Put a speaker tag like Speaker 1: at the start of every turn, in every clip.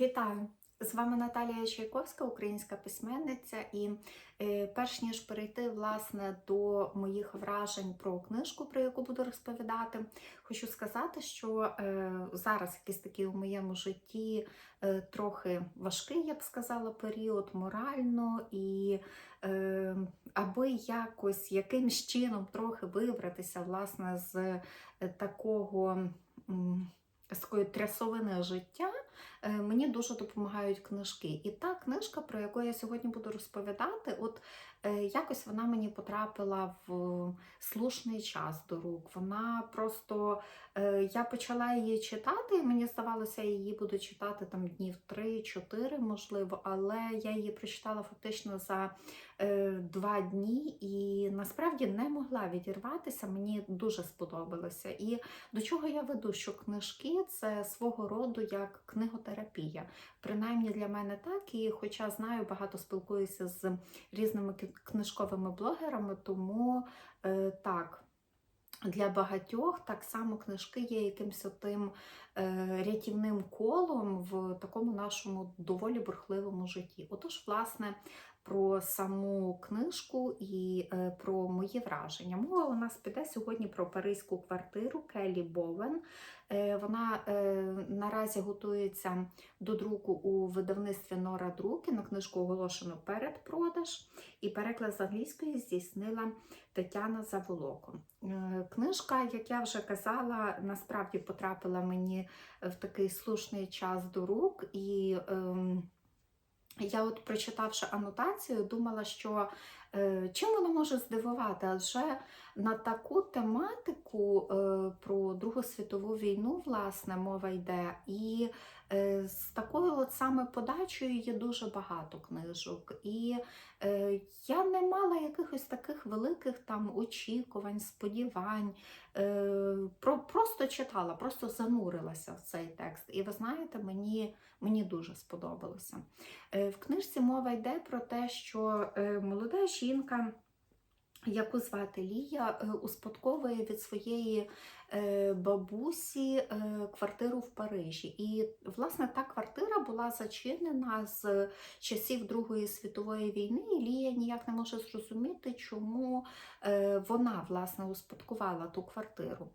Speaker 1: Вітаю! З вами Наталія Чайковська, українська письменниця. І е, перш ніж перейти власне до моїх вражень про книжку, про яку буду розповідати, хочу сказати, що е, зараз якийсь такий у моєму житті е, трохи важкий, я б сказала, період морально і е, аби якось якимсь чином трохи вибратися власне з е, такого. З такої трясовини життя мені дуже допомагають книжки. І та книжка, про яку я сьогодні буду розповідати, от е, якось вона мені потрапила в слушний час до рук. Вона просто е, я почала її читати, і мені здавалося, я її буду читати там днів 3-4, можливо, але я її прочитала фактично за е, два дні і насправді не могла відірватися. Мені дуже сподобалося. І до чого я веду, що книжки це свого роду як книготерапія. Принаймні для мене так. І хоча знаю, багато спілкуюся з різними книжковими блогерами, тому е, так. Для багатьох так само книжки є якимось тим е, рятівним колом в такому нашому доволі бурхливому житті. Отож, власне, про саму книжку і е, про мої враження. Мова у нас піде сьогодні про паризьку квартиру Келлі Бовен. Е, Вона е, наразі готується до друку у видавництві Нора Друки. На книжку оголошено передпродаж, і переклад з англійської здійснила Тетяна Заволоко. Книжка, як я вже казала, насправді потрапила мені в такий слушний час до рук. І ем, я, от прочитавши анотацію, думала, що е, чим вона може здивувати? Адже на таку тематику е, про Другу світову війну, власне, мова йде. І з такою от саме подачею є дуже багато книжок. І е, я не мала якихось таких великих там очікувань, сподівань. Е, про, просто читала, просто занурилася в цей текст. І ви знаєте, мені, мені дуже сподобалося. Е, В книжці мова йде про те, що е, молода жінка, яку звати Лія, е, успадковує від своєї е, бабусі е, квартиру в Парижі. І, власне, та квартира була зачинена з часів Другої світової війни, і Лія ніяк не може зрозуміти, чому вона, власне, успадкувала ту квартиру.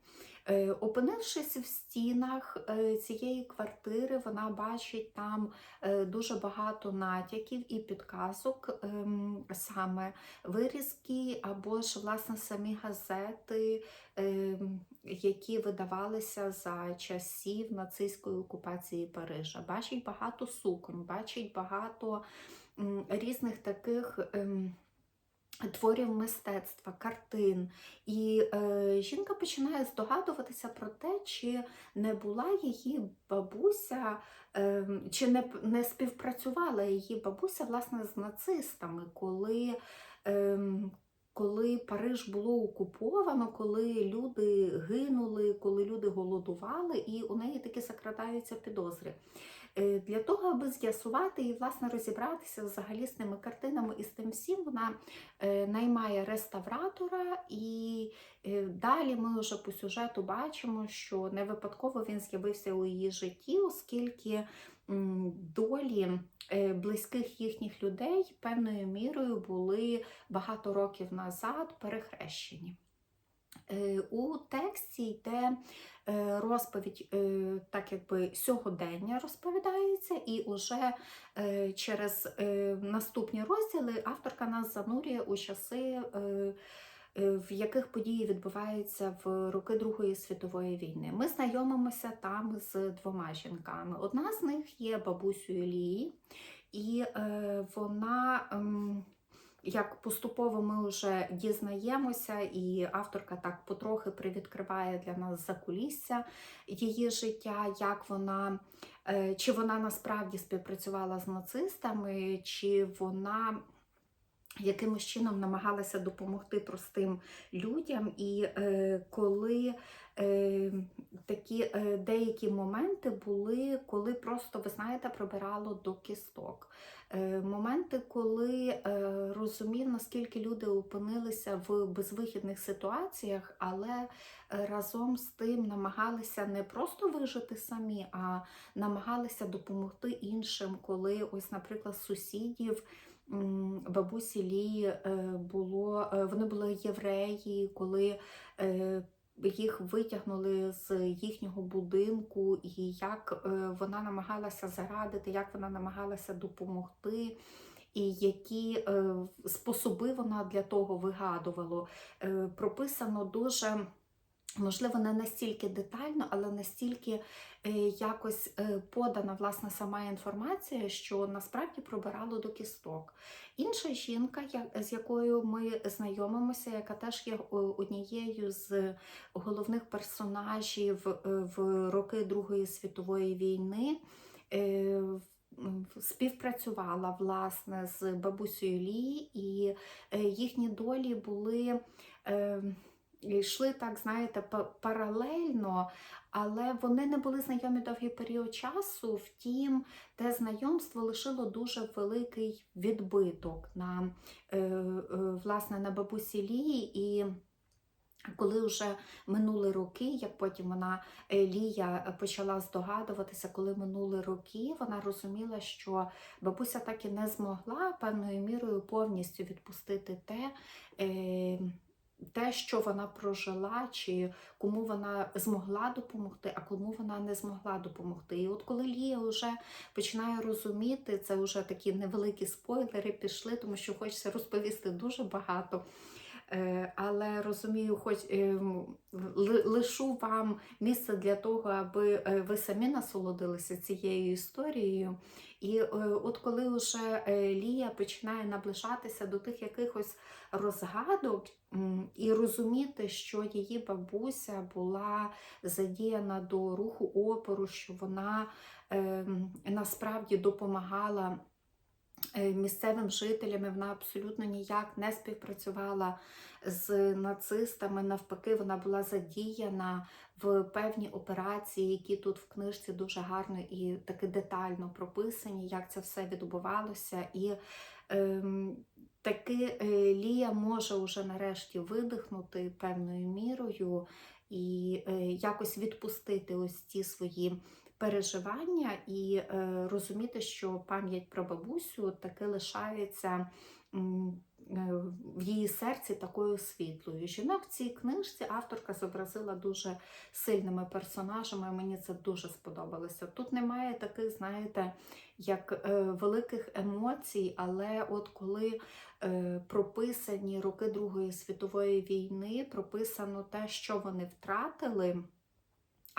Speaker 1: Е, Опинившись в стінах е, цієї квартири, вона бачить там е, дуже багато натяків і підказок, ем, саме вирізки або ж власне самі газети, ем, які видавалися за часів нацистської окупації Парижа. Бачить багато сукон, бачить багато різних таких. Творів мистецтва, картин, і е, жінка починає здогадуватися про те, чи не була її бабуся, е, чи не, не співпрацювала її бабуся власне з нацистами, коли, е, коли Париж було окуповано, коли люди гинули, коли люди голодували, і у неї таки закрадаються підозри. Е, Для того, аби з'ясувати і власне розібратися взагалі з тими картинами і з тим всім, вона е, наймає реставратора, і е, далі ми вже по сюжету бачимо, що не випадково він з'явився у її житті, оскільки долі близьких їхніх людей певною мірою були багато років назад перехрещені. Е, У тексті йде е, розповідь, е, так якби сьогодення розповідається, і уже через наступні розділи авторка нас занурює у часи, в яких події відбуваються в роки Другої світової війни. Ми знайомимося там з двома жінками. Одна з них є бабусею Лії, і вона. Як поступово ми вже дізнаємося, і авторка так потрохи привідкриває для нас закулісся її життя, як вона, е, чи вона насправді співпрацювала з нацистами, чи вона якимось чином намагалася допомогти простим людям. І е, коли е, такі е, деякі моменти були, коли просто, ви знаєте, пробирало до кісток. Е, моменти, коли е, розумів, наскільки люди опинилися в безвихідних ситуаціях, але е, разом з тим намагалися не просто вижити самі, а намагалися допомогти іншим, коли ось, наприклад, сусідів. Бабусі Лі е, було, е, вони були євреї, коли е, їх витягнули з їхнього будинку, і як вона намагалася зарадити, як вона намагалася допомогти. І які способи вона для того вигадувала. Прописано дуже, можливо, не настільки детально, але настільки е, якось е, подана власне сама інформація, що насправді пробирало до кісток. Інша жінка, з якою ми знайомимося, яка теж є е, однією з головних персонажів в роки Другої світової війни. Співпрацювала власне з бабусею Лі, і їхні долі були йшли так, знаєте, паралельно, але вони не були знайомі довгий період часу. Втім, те знайомство лишило дуже великий відбиток на е, е, власне на бабусі Лії. І коли вже минули роки, як потім вона е, Лія почала здогадуватися, коли минули роки, вона розуміла, що бабуся так і не змогла певною мірою повністю відпустити те. Те, що вона прожила, чи кому вона змогла допомогти, а кому вона не змогла допомогти. І от коли Лія вже починає розуміти, це вже такі невеликі спойлери пішли, тому що хочеться розповісти дуже багато. Е, Але розумію, хоч ем, лишу вам місце для того, аби е, ви самі насолодилися цією історією. І е, от коли вже Лія починає наближатися до тих якихось розгадок і розуміти, що її бабуся була задіяна до руху опору, що вона ем, насправді допомагала місцевим жителям, вона абсолютно ніяк не співпрацювала з нацистами. Навпаки, вона була задіяна в певні операції, які тут в книжці дуже гарно і таки детально прописані, як це все відбувалося. І ем, таки е, Лія може вже нарешті видихнути певною мірою і е, якось відпустити ось ці свої переживання і е, розуміти, що пам'ять про бабусю таки лишається е, в її серці такою світлою. Жінок в цій книжці авторка зобразила дуже сильними персонажами. Мені це дуже сподобалося. Тут немає таких, знаєте, як е, великих емоцій, але от коли е, прописані роки Другої світової війни, прописано те, що вони втратили.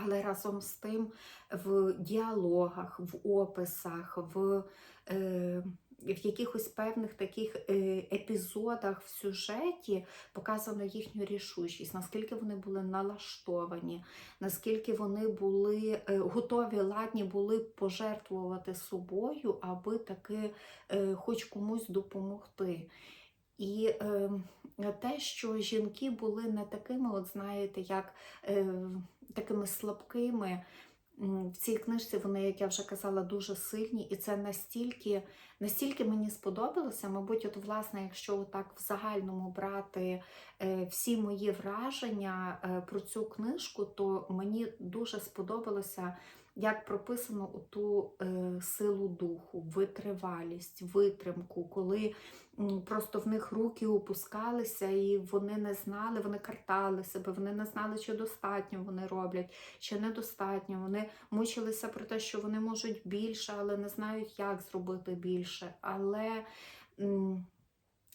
Speaker 1: Але разом з тим в діалогах, в описах, в, е, в якихось певних таких е, епізодах в сюжеті показано їхню рішучість, наскільки вони були налаштовані, наскільки вони були е, готові, ладні були пожертвувати собою, аби таки е, хоч комусь допомогти. І е, те, що жінки були не такими, от знаєте, як е, такими слабкими. В цій книжці вони, як я вже казала, дуже сильні, і це настільки, настільки мені сподобалося. Мабуть, от власне, якщо так в загальному брати е, всі мої враження е, про цю книжку, то мені дуже сподобалося, як прописано ту е, силу духу, витривалість, витримку, коли просто в них руки опускалися, і вони не знали, вони картали себе, вони не знали, чи достатньо вони роблять, чи недостатньо. Вони мучилися про те, що вони можуть більше, але не знають, як зробити більше. Але м,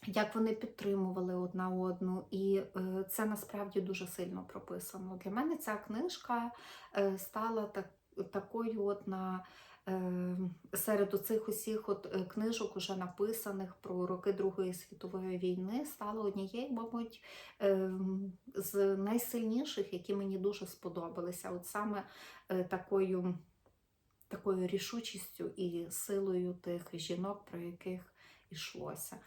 Speaker 1: як вони підтримували одна одну, і е, це насправді дуже сильно прописано. Для мене ця книжка е, стала так, такою, от на е, серед оцих усіх от е, книжок, уже написаних про роки Другої світової війни, стала однією, мабуть, е, з найсильніших, які мені дуже сподобалися. От саме е, такою, такою рішучістю і силою тих жінок, про яких йшлося.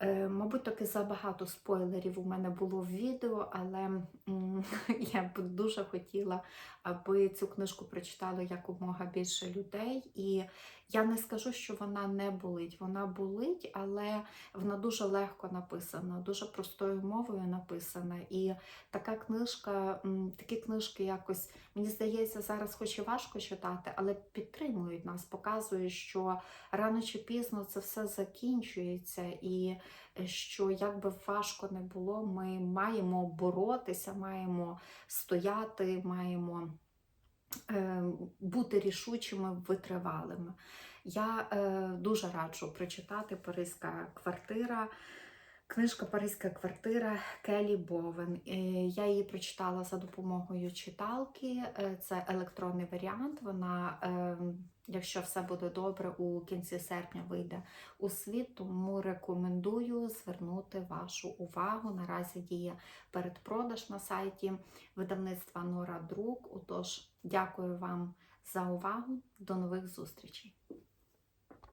Speaker 1: Е, Мабуть, таки забагато спойлерів у мене було в відео, але я б дуже хотіла, аби цю книжку прочитало якомога більше людей. І я не скажу, що вона не болить. Вона болить, але вона дуже легко написана, дуже простою мовою написана. І така книжка, такі книжки якось, мені здається, зараз хоч і важко читати, але підтримують нас, показують, що рано чи пізно це все закінчується, і е, що як би важко не було, ми маємо боротися, маємо стояти, маємо бути рішучими, витривалими. Я е, дуже раджу прочитати Паризька квартира. Книжка Паризька квартира Келі Бовен. Е, Я її прочитала за допомогою читалки. Е, Це електронний варіант. Вона, е, якщо все буде добре, у кінці серпня вийде у світ, тому рекомендую звернути вашу увагу. Наразі діє передпродаж на сайті видавництва Нора Друк. Отож, дякую вам за увагу. До нових зустрічей!